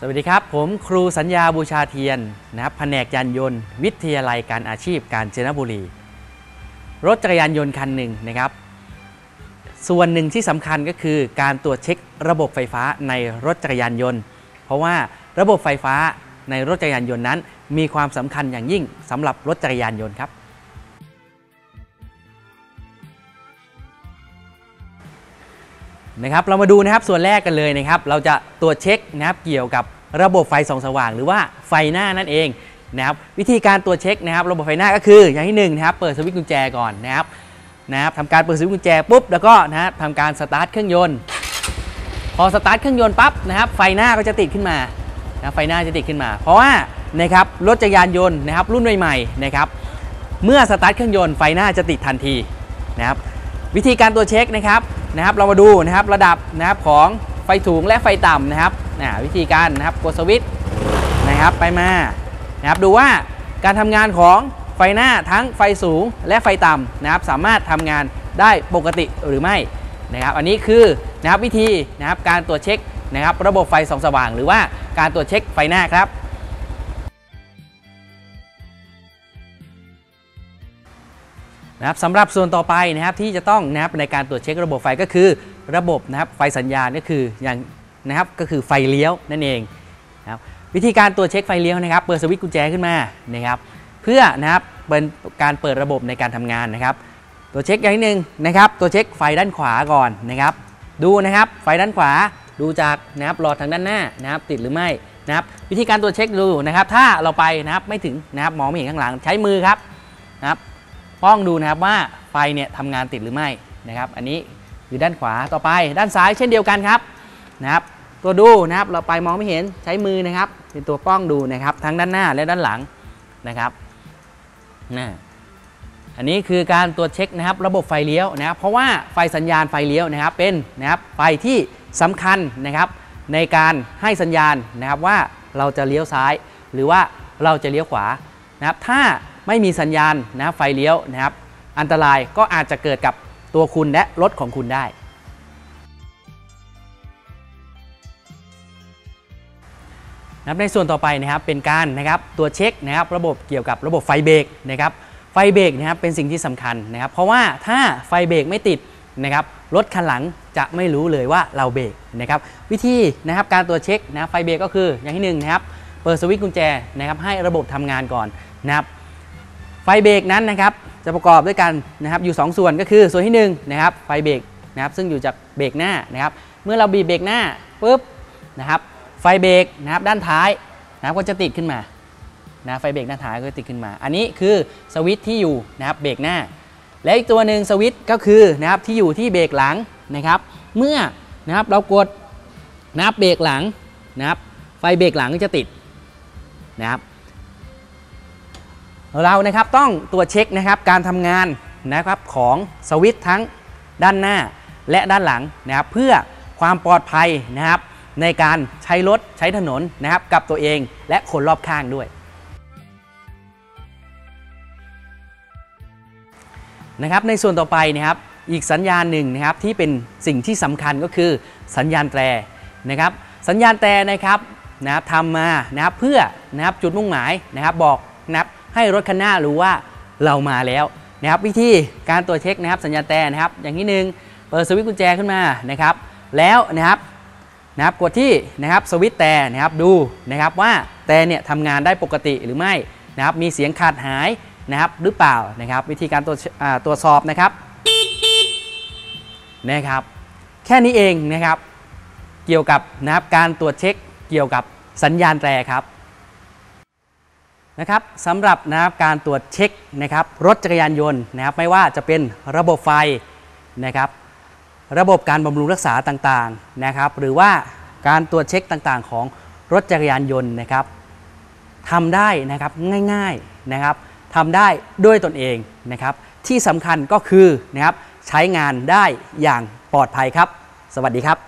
สวัสดีครับ ผมครูสัญญาบูชาเทียนนะครับแผนกยานยนต์ วิทยาลัยการอาชีพการจนบุรี รถจักรยานยนต์คันหนึ่งนะครับ ส่วนหนึ่งที่สำคัญก็คือการตรวจเช็คระบบไฟฟ้าในรถจักรยานยนต์ เพราะว่าระบบไฟฟ้าในรถจักรยานยนต์นั้น มีความสำคัญอย่างยิ่งสำหรับรถจักรยานยนต์ครับ นะครับเรามาดูนะครับส่วนแรกกันเลยนะครับ เราจะตรวจเช็คนะครับเกี่ยวกับระบบไฟส่องสว่าง หรือว่าไฟหน้านั่นเองนะครับวิธีการตรวจเช็คนะครับ ระบบไฟหน้าก็คืออย่างที่หนึ่งนะครับเปิดสวิตช์กุญแจก่อนนะครับนะครับทำการเปิดสวิตช์กุญแจปุ๊บแล้วก็นะครับทำการสตาร์ทเครื่องยนต์พอสตาร์ทเครื่องยนต์ปั๊บนะครับไฟหน้าก็จะติดขึ้นมานะไฟหน้าจะติดขึ้นมา เพราะว่านะครับรถจักรยานยนต์นะครับรุ่นใหม่ๆนะครับเมื่อสตาร์ทเครื่องยนต์ไฟหน้าจะติดทันทีนะครับวิธีการตัวจเช็คนะครับ นะครับเรามาดูนะครับระดับนะครับของไฟสูงและไฟต่ำนะครับนะวิธีการนะครับกดสวิตช์นะครับไปมานะครับดูว่าการทำงานของไฟหน้าทั้งไฟสูงและไฟต่ำนะครับสามารถทำงานได้ปกติหรือไม่นะครับอันนี้คือนะครับวิธีนะครับการตรวจเช็คนะครับระบบไฟส่องสว่าง หรือว่าการตรวจเช็คไฟหน้าครับ นะครับสำหรับส่วนต่อไปนะครับที่จะต้องนะครับในการตรวจเช็คระบบไฟก็คือ ระบบนะครับไฟสัญญาณก็คืออย่างนะครับก็คือไฟเลี้ยวนั่นเองนะครับวิธีการตรวจเช็คไฟเลี้ยวนะครับ เปิดสวิตช์กุญแจขึ้นมานะครับเพื่อนะครับเป็นการเปิดระบบในการทำงานนะครับ ตัวเช็คอย่างที่หนึ่งนะครับ ตัวเช็คไฟด้านขวาก่อนนะครับ ดูนะครับไฟด้านขวาดูจากนะครับหลอดทางด้านหน้านะครับ ติดหรือไม่นะครับ วิธีการตรวจเช็คดูนะครับ ถ้าเราไปนะครับไม่ถึงนะครับมองไม่เห็นข้างหลังใช้มือครับนะครับ ป้องดูนะครับว่าไฟเนี่ยทำงานติดหรือไม่นะครับ อันนี้คือด้านขวาต่อไปด้านซ้ายเช่นเดียวกันครับนะครับ ตัวดูนะครับเราไปมองไม่เห็นใช้มือนะครับ เป็นตัวป้องดูนะครับ ทั้งด้านหน้าและด้านหลังนะครับนะอันนี้คือการตรวจเช็คนะครับระบบไฟเลี้ยวนะครับ เพราะว่าไฟสัญญาณไฟเลี้ยวนะครับเป็นนะครับไฟที่สำคัญนะครับในการให้สัญญาณนะครับว่าเราจะเลี้ยวซ้าย หรือว่าเราจะเลี้ยวขวานะครับถ้า ไม่มีสัญญาณนะครับไฟเลี้ยวนะครับ อันตรายก็อาจจะเกิดกับตัวคุณและรถของคุณได้นับในส่วนต่อไปนะครับเป็นการนะครับตัวเช็คนะครับระบบเกี่ยวกับระบบไฟเบรกนะครับไฟเบรกนะครับเป็นสิ่งที่สำคัญนะครับ เพราะว่าถ้าไฟเบรกไม่ติดนะครับรถคันหลังจะไม่รู้เลยว่าเราเบรกนะครับ วิธีนะครับการตัวจเช็คนะไฟเบรกก็คืออย่างที่หนึ่งนะครับเปิดสวิตช์กุญแจนะครับให้ระบบทำงานก่อนนะครับ ไฟเบรกนั้นนะครับจะประกอบด้วยกันนะครับอยู่ 2 ส่วนก็คือส่วนที่1นะครับไฟเบรกนะครับซึ่งอยู่จากเบรกหน้านะครับเมื่อเราบีบเบรกหน้าปุ๊บนะครับไฟเบรกนะครับด้านท้ายนะครับก็จะติดขึ้นมานะไฟเบรกด้านท้ายก็จะติดขึ้นมา อันนี้คือสวิตช์ที่อยู่นะครับเบรกหน้า และอีกตัวหนึ่งสวิตช์ก็คือนะครับที่อยู่ที่เบรกหลังนะครับ เมื่อนะครับเรากดนะครับเบรกหลังนะครับไฟเบรกหลังก็จะติดนะครับ เรานะครับต้องตรวจเช็คนะครับการทำงานนะครับของสวิตช์ทั้งด้านหน้าและด้านหลังนะครับเพื่อความปลอดภัยนะครับ ในการใช้รถใช้ถนนนะครับกับตัวเองและคนรอบข้างด้วยนะครับในส่วนต่อไปนะครับอีกสัญญาณหนึ่งนะครับที่เป็นสิ่งที่สำคัญก็คือสัญญาณแตรนะครับ สัญญาณแตรนะครับนะครับทำมานะครับเพื่อนะครับจุดมุ่งหมายนะครับบอกนะครับ ให้รถคันหน้ารู้ว่าเรามาแล้วนะครับวิธีการตรวจเช็คนะครับสัญญาณแตรนะครับ อย่างที่หนึ่งเปิดสวิตช์กุญแจขึ้นมานะครับ แล้วนะครับนะครับกดที่นะครับสวิตช์แต่นะครับดูนะครับว่าแต่เนี่ยทำงานได้ปกติหรือไม่นะครับมีเสียงขาดหายนะครับหรือเปล่านะครับ วิธีการตรวจอ่าตรวจสอบนะครับนะครับ แค่นี้เองนะครับ เกี่ยวกับนะครับการตรวจเช็คเกี่ยวกับสัญญาณแตรครับ นะครับสำหรับนะครับการตรวจเช็คนะครับรถจักรยานยนต์นะครับไม่ว่าจะเป็นระบบไฟนะครับระบบการบำรุงรักษาต่างๆนะครับ หรือว่าการตรวจเช็คต่างๆ ของรถจักรยานยนต์นะครับทำได้นะครับง่ายๆนะครับทำได้ด้วยตนเองนะครับ ที่สำคัญก็คือนะครับใช้งานได้อย่างปลอดภัยครับ สวัสดีครับ